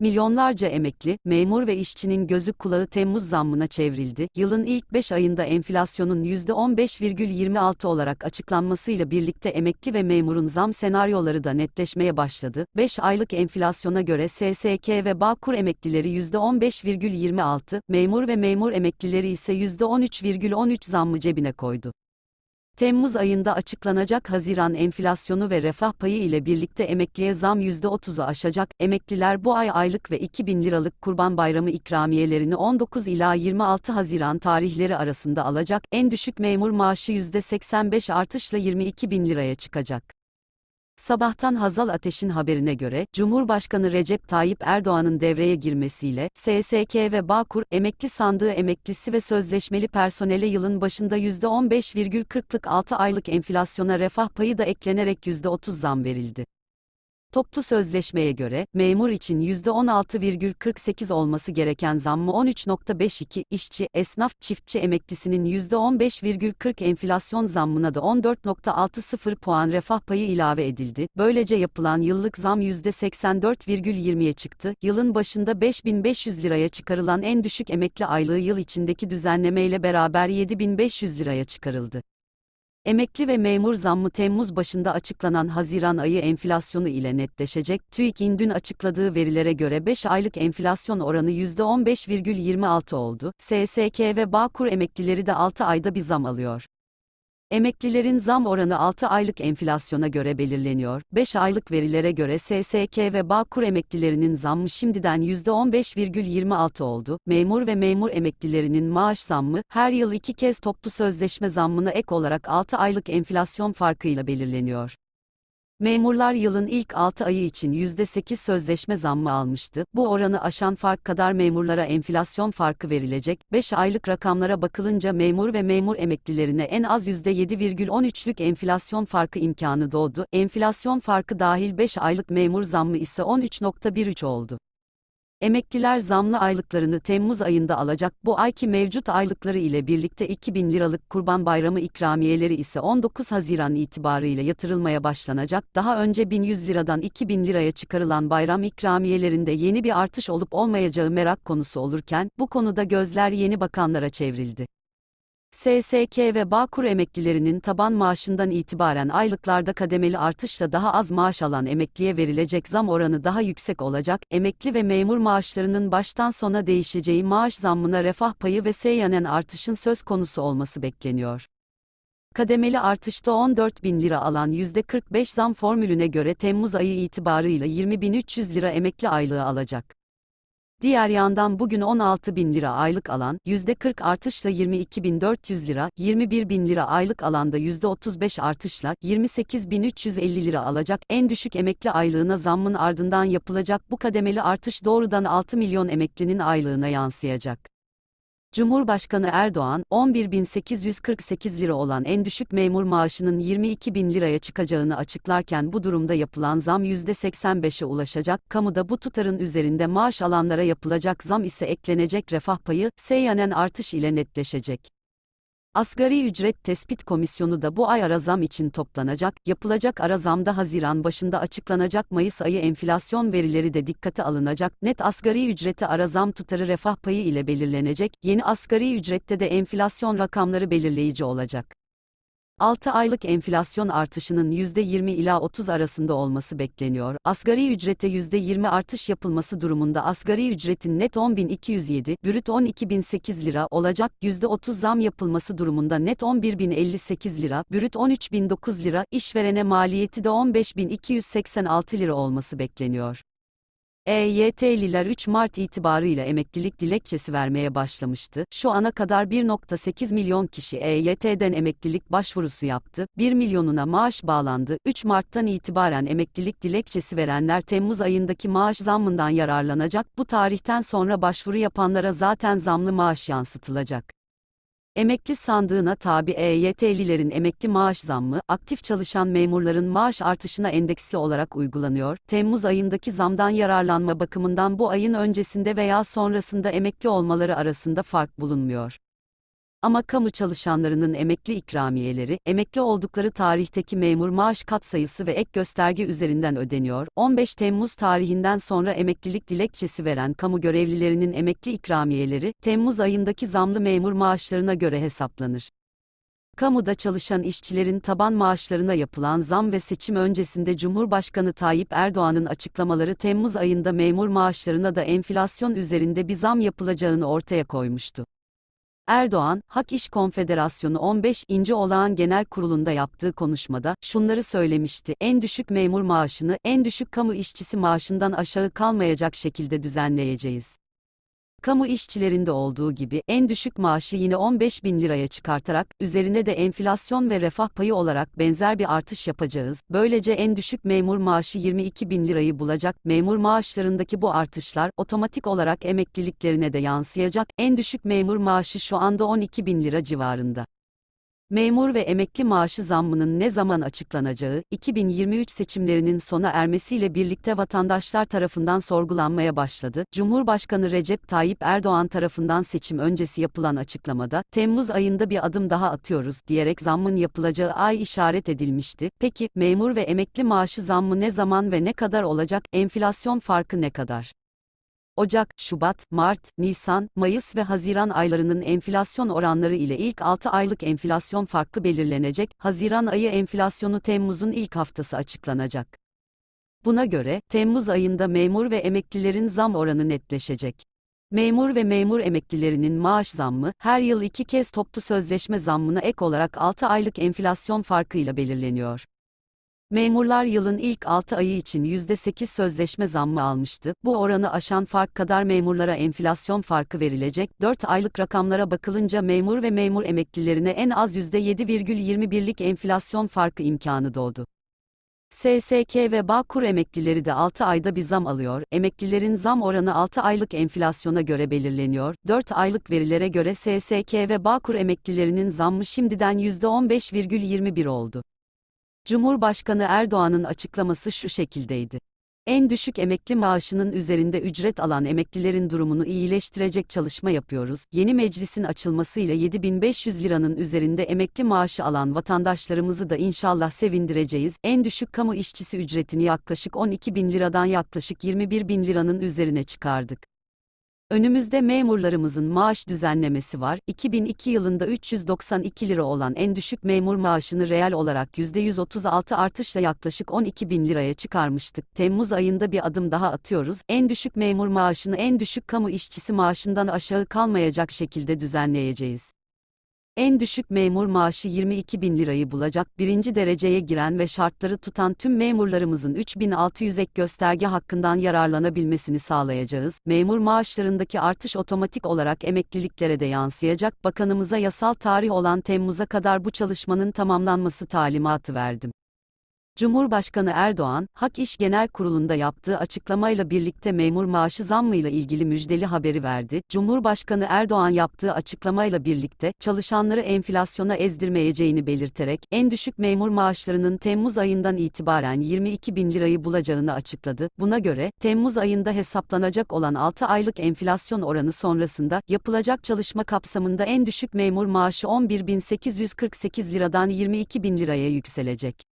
Milyonlarca emekli, memur ve işçinin gözü kulağı Temmuz zammına çevrildi. Yılın ilk 5 ayında enflasyonun %15,26 olarak açıklanmasıyla birlikte emekli ve memurun zam senaryoları da netleşmeye başladı. 5 aylık enflasyona göre SSK ve Bağkur emeklileri %15,26, memur ve memur emeklileri ise %13,13 zammı cebine koydu. Temmuz ayında açıklanacak Haziran enflasyonu ve refah payı ile birlikte emekliye zam %30'u aşacak. Emekliler bu ay aylık ve 2000 liralık Kurban Bayramı ikramiyelerini 19 ila 26 Haziran tarihleri arasında alacak. En düşük memur maaşı %85 artışla 22 bin liraya çıkacak. Sabahtan Hazal Ateş'in haberine göre, Cumhurbaşkanı Recep Tayyip Erdoğan'ın devreye girmesiyle, SSK ve Bağkur, emekli sandığı emeklisi ve sözleşmeli personele yılın başında %15,40'lık 6 aylık enflasyona refah payı da eklenerek %30 zam verildi. Toplu sözleşmeye göre, memur için %16,48 olması gereken zammı 13,52, işçi, esnaf, çiftçi emeklisinin %15,40 enflasyon zammına da 14,60 puan refah payı ilave edildi. Böylece yapılan yıllık zam %84,20'ye çıktı. Yılın başında 5500 liraya çıkarılan en düşük emekli aylığı yıl içindeki düzenlemeyle beraber 7500 liraya çıkarıldı. Emekli ve memur zammı Temmuz başında açıklanan Haziran ayı enflasyonu ile netleşecek. TÜİK'in dün açıkladığı verilere göre 5 aylık enflasyon oranı %15,26 oldu. SSK ve Bağkur emeklileri de 6 ayda bir zam alıyor. Emeklilerin zam oranı 6 aylık enflasyona göre belirleniyor. 5 aylık verilere göre SSK ve Bağkur emeklilerinin zammı şimdiden %15,26 oldu. Memur ve memur emeklilerinin maaş zammı, her yıl iki kez toplu sözleşme zammına ek olarak 6 aylık enflasyon farkıyla belirleniyor. Memurlar yılın ilk 6 ayı için %8 sözleşme zammı almıştı. Bu oranı aşan fark kadar memurlara enflasyon farkı verilecek. 5 aylık rakamlara bakılınca memur ve memur emeklilerine en az %7,13'lük enflasyon farkı imkanı doğdu. Enflasyon farkı dahil 5 aylık memur zammı ise 13,13 oldu. Emekliler zamlı aylıklarını Temmuz ayında alacak. Bu ayki mevcut aylıkları ile birlikte 2000 liralık Kurban Bayramı ikramiyeleri ise 19 Haziran itibarıyla yatırılmaya başlanacak. Daha önce 1100 liradan 2000 liraya çıkarılan bayram ikramiyelerinde yeni bir artış olup olmayacağı merak konusu olurken, bu konuda gözler yeni bakanlara çevrildi. SSK ve Bağkur emeklilerinin taban maaşından itibaren aylıklarda kademeli artışla daha az maaş alan emekliye verilecek zam oranı daha yüksek olacak. Emekli ve memur maaşlarının baştan sona değişeceği maaş zammına refah payı ve seyyanen artışın söz konusu olması bekleniyor. Kademeli artışta 14 bin lira alan %45 zam formülüne göre Temmuz ayı itibarıyla 20.300 lira emekli aylığı alacak. Diğer yandan bugün 16 bin lira aylık alan, %40 artışla 22.400 lira, 21 bin lira aylık alanda %35 artışla 28.350 lira alacak. En düşük emekli aylığına zammın ardından yapılacak bu kademeli artış doğrudan 6 milyon emeklinin aylığına yansıyacak. Cumhurbaşkanı Erdoğan, 11.848 lira olan en düşük memur maaşının 22 bin liraya çıkacağını açıklarken bu durumda yapılan zam %85'e ulaşacak, kamuda bu tutarın üzerinde maaş alanlara yapılacak zam ise eklenecek refah payı, seyyanen artış ile netleşecek. Asgari ücret tespit komisyonu da bu ay ara zam için toplanacak. Yapılacak ara zamda Haziran başında açıklanacak Mayıs ayı enflasyon verileri de dikkate alınacak. Net asgari ücreti ara zam tutarı refah payı ile belirlenecek. Yeni asgari ücrette de enflasyon rakamları belirleyici olacak. 6 aylık enflasyon artışının %20 ila 30 arasında olması bekleniyor. Asgari ücrete %20 artış yapılması durumunda asgari ücretin net 10.207, brüt 12.008 lira olacak. %30 zam yapılması durumunda net 11.058 lira, brüt 13.009 lira, işverene maliyeti de 15.286 lira olması bekleniyor. EYT'liler 3 Mart itibarıyla emeklilik dilekçesi vermeye başlamıştı. Şu ana kadar 1.8 milyon kişi EYT'den emeklilik başvurusu yaptı. 1 milyonuna maaş bağlandı. 3 Mart'tan itibaren emeklilik dilekçesi verenler Temmuz ayındaki maaş zammından yararlanacak. Bu tarihten sonra başvuru yapanlara zaten zamlı maaş yansıtılacak. Emekli sandığına tabi EYT'lilerin emekli maaş zammı, aktif çalışan memurların maaş artışına endeksli olarak uygulanıyor. Temmuz ayındaki zamdan yararlanma bakımından bu ayın öncesinde veya sonrasında emekli olmaları arasında fark bulunmuyor. Ama kamu çalışanlarının emekli ikramiyeleri, emekli oldukları tarihteki memur maaş katsayısı ve ek gösterge üzerinden ödeniyor. 15 Temmuz tarihinden sonra emeklilik dilekçesi veren kamu görevlilerinin emekli ikramiyeleri, Temmuz ayındaki zamlı memur maaşlarına göre hesaplanır. Kamuda çalışan işçilerin taban maaşlarına yapılan zam ve seçim öncesinde Cumhurbaşkanı Tayyip Erdoğan'ın açıklamaları Temmuz ayında memur maaşlarına da enflasyon üzerinde bir zam yapılacağını ortaya koymuştu. Erdoğan, Hak İş Konfederasyonu 15. Olağan Genel Kurulu'nda yaptığı konuşmada şunları söylemişti. En düşük memur maaşını en düşük kamu işçisi maaşından aşağı kalmayacak şekilde düzenleyeceğiz. Kamu işçilerinde olduğu gibi en düşük maaşı yine 15 bin liraya çıkartarak, üzerine de enflasyon ve refah payı olarak benzer bir artış yapacağız. Böylece en düşük memur maaşı 22 bin lirayı bulacak. Memur maaşlarındaki bu artışlar otomatik olarak emekliliklerine de yansıyacak. En düşük memur maaşı şu anda 12 bin lira civarında. Memur ve emekli maaşı zammının ne zaman açıklanacağı, 2023 seçimlerinin sona ermesiyle birlikte vatandaşlar tarafından sorgulanmaya başladı. Cumhurbaşkanı Recep Tayyip Erdoğan tarafından seçim öncesi yapılan açıklamada, Temmuz ayında bir adım daha atıyoruz diyerek zammın yapılacağı ay işaret edilmişti. Peki, memur ve emekli maaşı zammı ne zaman ve ne kadar olacak, enflasyon farkı ne kadar? Ocak, Şubat, Mart, Nisan, Mayıs ve Haziran aylarının enflasyon oranları ile ilk 6 aylık enflasyon farkı belirlenecek. Haziran ayı enflasyonu Temmuz'un ilk haftası açıklanacak. Buna göre Temmuz ayında memur ve emeklilerin zam oranı netleşecek. Memur ve memur emeklilerinin maaş zammı her yıl iki kez toplu sözleşme zammına ek olarak 6 aylık enflasyon farkıyla belirleniyor. Memurlar yılın ilk 6 ayı için %8 sözleşme zammı almıştı. Bu oranı aşan fark kadar memurlara enflasyon farkı verilecek. 4 aylık rakamlara bakılınca memur ve memur emeklilerine en az %7,21'lik enflasyon farkı imkanı doğdu. SSK ve Bağkur emeklileri de 6 ayda bir zam alıyor. Emeklilerin zam oranı 6 aylık enflasyona göre belirleniyor. 4 aylık verilere göre SSK ve Bağkur emeklilerinin zammı şimdiden %15,21 oldu. Cumhurbaşkanı Erdoğan'ın açıklaması şu şekildeydi. En düşük emekli maaşının üzerinde ücret alan emeklilerin durumunu iyileştirecek çalışma yapıyoruz. Yeni meclisin açılmasıyla 7500 liranın üzerinde emekli maaşı alan vatandaşlarımızı da inşallah sevindireceğiz. En düşük kamu işçisi ücretini yaklaşık 12 bin liradan yaklaşık 21 bin liranın üzerine çıkardık. Önümüzde memurlarımızın maaş düzenlemesi var. 2002 yılında 392 lira olan en düşük memur maaşını reel olarak %136 artışla yaklaşık 12 bin liraya çıkarmıştık. Temmuz ayında bir adım daha atıyoruz. En düşük memur maaşını en düşük kamu işçisi maaşından aşağı kalmayacak şekilde düzenleyeceğiz. En düşük memur maaşı 22 bin lirayı bulacak, birinci dereceye giren ve şartları tutan tüm memurlarımızın 3600 ek gösterge hakkından yararlanabilmesini sağlayacağız. Memur maaşlarındaki artış otomatik olarak emekliliklere de yansıyacak. Bakanımıza yasal tarih olan Temmuz'a kadar bu çalışmanın tamamlanması talimatı verdim. Cumhurbaşkanı Erdoğan, Hak İş Genel Kurulu'nda yaptığı açıklamayla birlikte memur maaşı zammıyla ilgili müjdeli haberi verdi. Cumhurbaşkanı Erdoğan yaptığı açıklamayla birlikte çalışanları enflasyona ezdirmeyeceğini belirterek en düşük memur maaşlarının Temmuz ayından itibaren 22 bin lirayı bulacağını açıkladı. Buna göre Temmuz ayında hesaplanacak olan 6 aylık enflasyon oranı sonrasında yapılacak çalışma kapsamında en düşük memur maaşı 11.848 liradan 22 bin liraya yükselecek.